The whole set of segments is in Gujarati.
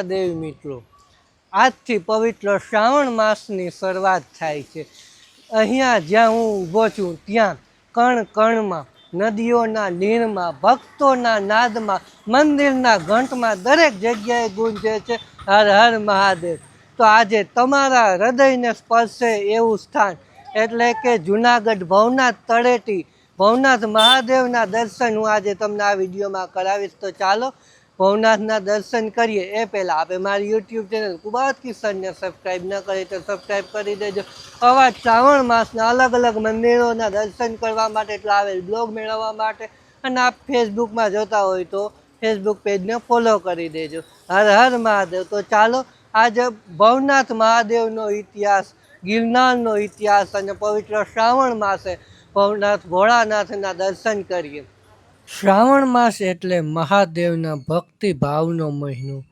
મહાદેવ મિત્રો. આજથી પવિત્ર શ્રાવણ માસની શરૂઆત થાય છે. અહીંયા જ્યાં હું ઊભો છું, ત્યાં કણ કણમાં, નદીઓના નીરમાં, ભક્તોના નાદમાં, મંદિરના ઘંટમાં દરેક જગ્યાએ ગુંજે છે હર હર મહાદેવ. તો આજે તમારા હૃદયને સ્પર્શે એવું સ્થાન. એટલે કે જુનાગઢ ભવનાથ તળેટી, ભવનાથ મહાદેવના દર્શન હું આજે તમને આ વિડીયોમાં કરાવીશ. તો ચાલો ભવનાથના દર્શન કરીએ. એ પહેલાં આપણે મારી યુટ્યુબ ચેનલ કુબાત કિશનને સબસ્ક્રાઈબ ન કરી તો સબસ્ક્રાઈબ કરી દેજો. આવા શ્રાવણ માસના અલગ અલગ મંદિરોના દર્શન કરવા માટે ટ્રાવેલ બ્લોગ મેળવવા માટે અને આપ ફેસબુકમાં જોતા હોય તો ફેસબુક પેજને ફોલો કરી દેજો. હર હર મહાદેવ. તો ચાલો, આજે ભવનાથ મહાદેવનો ઇતિહાસ, ગિરનારનો ઇતિહાસ અને પવિત્ર શ્રાવણ માસે ભવનાથ ભોળાનાથના દર્શન કરીએ. શ્રાવણ માસ એટલે મહાદેવના ભક્તિ ભાવનો મહિનો.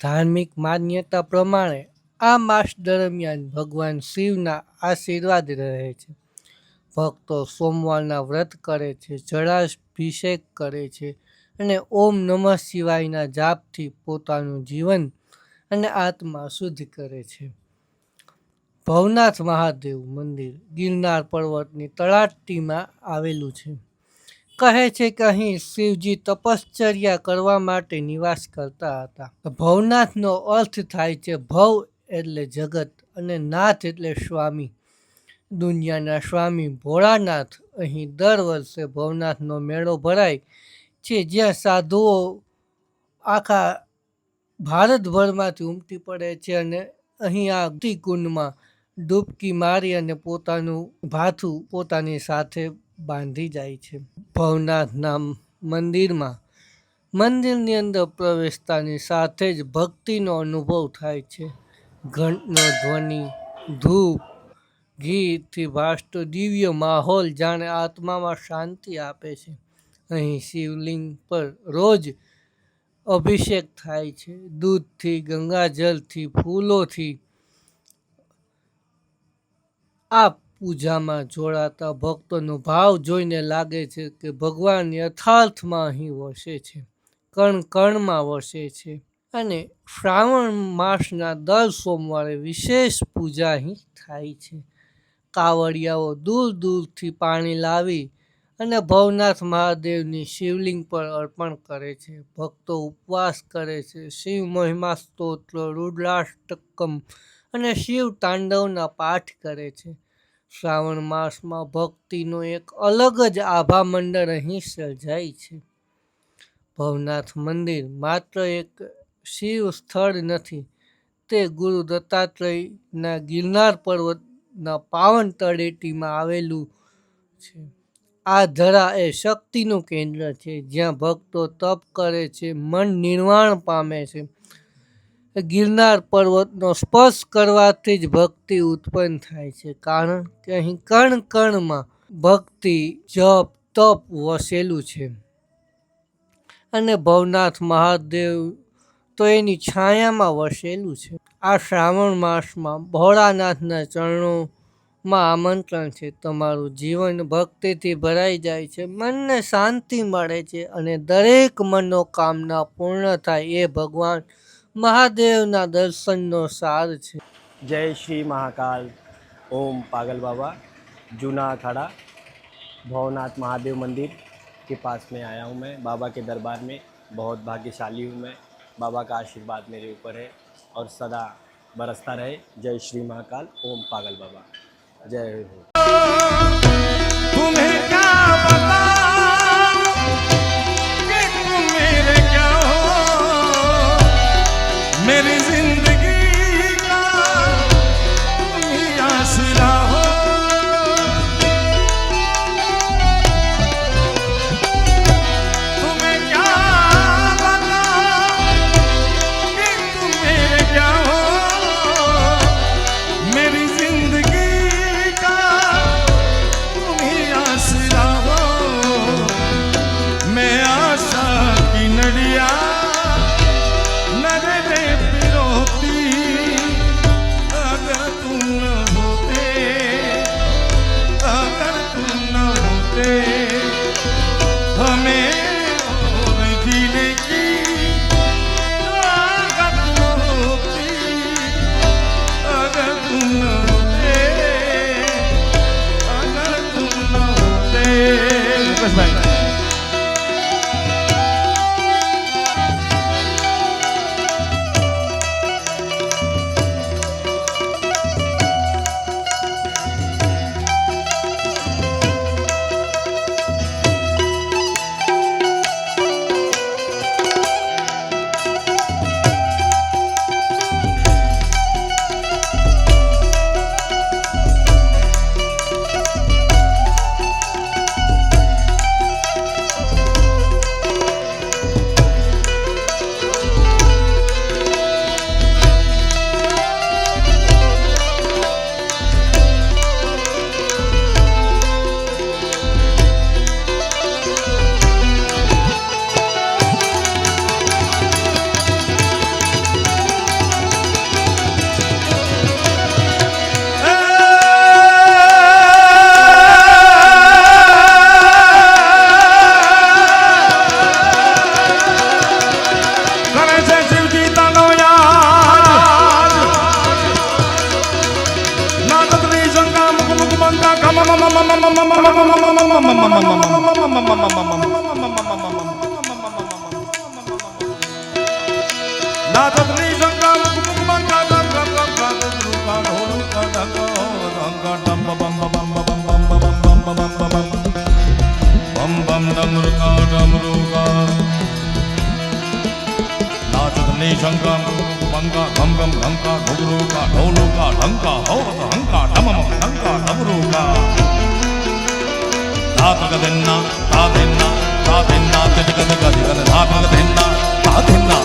ધાર્મિક માન્યતા પ્રમાણે આ માસ દરમિયાન ભગવાન શિવના આશીર્વાદ રહે છે. ભક્તો સોમવારના વ્રત કરે છે, જળાભિષેક કરે છે અને ઓમ નમઃ શિવાયના જાપથી પોતાનું જીવન અને આત્મા શુદ્ધ કરે છે. ભવનાથ મહાદેવ મંદિર ગિરનાર પર્વતની તળાટીમાં આવેલું છે. કહે છે કે અહીં શિવજી તપશ્ચર્યા કરવા માટે નિવાસ કરતા હતા. ભવનાથનો અર્થ થાય છે ભવ એટલે જગત અને નાથ એટલે સ્વામી. દુનિયાના સ્વામી ભોળાનાથ અહીં દર વર્ષે ભવનાથનો મેળો ભરાય છે. જ્યાં સાધુઓ આખા ભારતભરમાંથી ઉમટી પડે છે અને અહીં આ કુંડમાં ડૂબકી મારી અને પોતાનું ભાથું પોતાની સાથે બાંધી જાય છે. ભવનાથના મંદિરમાં મંદિરની અંદર પ્રવેશતાની સાથે જ ભક્તિનો અનુભવ થાય છે. ઘંટનો ધ્વનિ, ધૂપ ઘીથી ભાસતો દિવ્ય માહોલ જાણે આત્મામાં શાંતિ આપે છે. અહીં શિવલિંગ પર રોજ અભિષેક થાય છે. દૂધથી ગંગાજલથી ફૂલોથી આ પૂજામાં જોડાતા ભક્તોનો ભાવ જોઈને લાગે છે કે ભગવાન યથાર્થમાં અહીં વસે છે, કણ કણમાં વસે છે. અને શ્રાવણ માસના દર સોમવારે વિશેષ પૂજા અહીં થાય છે. કાવડિયાઓ દૂર દૂરથી પાણી લાવી અને ભવનાથ મહાદેવની શિવલિંગ પર અર્પણ કરે છે. ભક્તો ઉપવાસ કરે છે. શિવ મહિમા સ્તોત્ર રુદ્રાષ્ટકમ અને શિવ તાંડવના પાઠ કરે છે. શ્રાવણ માસમાં ભક્તિનો એક અલગ જ આભા મંડળ અહીં સર્જાય છે. ભવનાથ મંદિર માત્ર એક શિવ સ્થળ નથી, તે ગુરુ દત્તાત્રેયના ગિરનાર પર્વતના પાવન તળેટીમાં આવેલું છે. આ ધરા એ શક્તિનું કેન્દ્ર છે, જ્યાં ભક્તો તપ કરે છે, મન નિર્વાણ પામે છે. ગિરનાર પર્વતનો સ્પર્શ કરવાથી જ ભક્તિ ઉત્પન્ન થાય છે. કારણ કે અહીં કણ કણમાં ભક્તિ, જપ, તપ વસેલું છે. અને ભવનાથ મહાદેવ તો એની છાયામાં વસેલું છે. આ શ્રાવણ માસમાં ભોળાનાથના ચરણોમાં આમંત્રણ છે. તમારું જીવન ભક્તિથી ભરાઈ જાય છે. મનને શાંતિ મળે છે અને દરેક મનોકામના પૂર્ણ થાય એ ભગવાન મહાદેવના દર્શનનો સાર છે जय श्री महाकाल ओम पागल बाबा जूना अखाड़ा भवनाथ महादेव मंदिर के पास में आया हूँ मैं बाबा के दरबार में बहुत भाग्यशाली हूँ मैं बाबा का आशीर्वाद मेरे ऊपर है और सदा बरसता रहे जय श्री महाकाल ओम पागल बाबा जय हो तुम्हें શંકા મંગા ભંગમ ઢંકા ઢોગરો કા ઢોલો કા ઢંકા હો தாபகதென்னா தாதென்னா தாதென்னா திடுகதுகதிகன தாபகதென்னா தாதென்னா